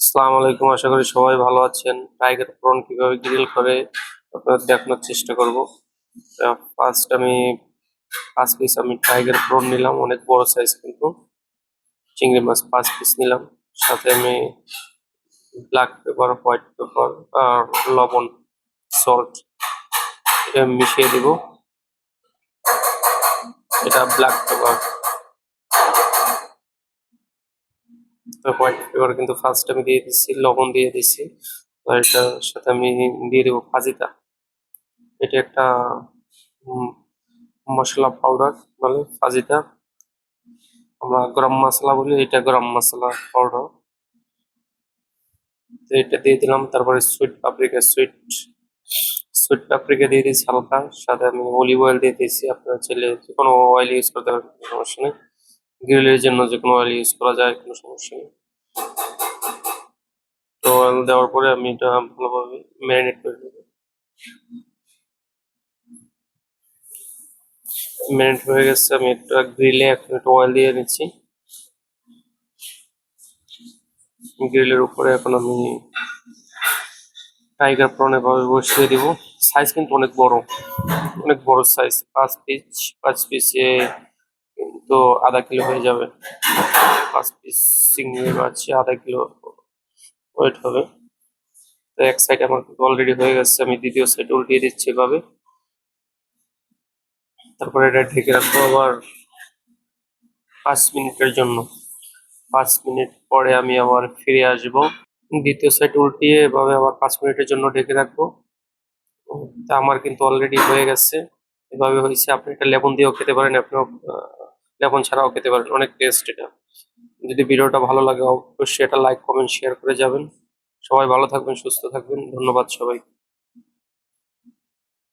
আসসালামু আলাইকুম, আশা করি সবাই ভালো আছেন। টাইগার প্রন কীভাবে গ্রিল করে, আপনাদের দেখানোর চেষ্টা করব। ফার্স্ট আমি পাঁচ পিস আমি টাইগার প্রন নিলাম, অনেক বড় সাইজ কিন্তু। চিংড়ি মাছ পাঁচ পিস নিলাম। সাথে আমি ব্ল্যাক পেপার হোয়াইট পেপার আর লবণ সল্ট এটা মিশিয়ে দিব। এটা ব্ল্যাক পেপার হোয়াইট পেপার কিন্তু ফার্স্ট আমি দিয়ে দিচ্ছি লবণ দিয়ে দিচ্ছি এটার সাথে আমি দিয়ে দেবো ফাজিতা এটা একটা মশলা পাউডার বলে ফাজিতা আমরা গরম মশলা বলি, এটা গরম মশলা পাউডার তো এটা দিয়ে দিলাম, তারপরে sweet paprika sweet sweet paprika দিয়ে দিয়েছি হালকা। সাথে আমি অলিভ অয়েল দিয়ে দিয়েছি, আপনার ছেলে কোনো অয়েল ইউজ করতে পারেন, কোনো সমস্যা নেই। গ্রিলের জন্য যে কোনো অয়েল ইউজ করা যায়, কোনো সমস্যা নেই। তো অয়েল দেওয়ার পরে আমি এটা ভালোভাবে ম্যারিনেট করে দেবো ম্যারিনেট হয়ে গেছে, আমি একটা গ্রিলে এখন একটু অয়েল দিয়ে নিচ্ছি। গ্রিলের উপরে এখন আমি টাইগার প্রন এভাবে বসিয়ে দিব। সাইজ কিন্তু অনেক বড় অনেক বড় সাইজ পাঁচ পিস পাঁচ পিসে কিন্তু আধা কিলো হয়ে যাবে। পাঁচ পিস চিংড়ি মাছ আধা কিলো ওয়েট হবে। তো এক সাইড আমার অলরেডি হয়ে গেছে, আমি দ্বিতীয় সাইড উল্টিয়ে দিচ্ছি এভাবে। তারপরে এটা ঢেকে রাখব আবার পাঁচ মিনিটের জন্য। পাঁচ মিনিট পরে আমি আবার ফিরে আসব। দ্বিতীয় সাইড উল্টিয়ে এভাবে আবার পাঁচ মিনিটের জন্য ঢেকে রাখব। তা আমার কিন্তু অলরেডি হয়ে গেছে। এভাবে হয়েছে, আপনি এটা লেবন দিয়েও খেতে পারেন আপনার লেবন ছাড়াও খেতে পারেন, অনেক টেস্ট এটা। যদি ভিডিওটা ভালো লাগে, অবশ্যই এটা লাইক কমেন্ট শেয়ার করে যাবেন। সবাই ভালো থাকবেন, সুস্থ থাকবেন। ধন্যবাদ সবাই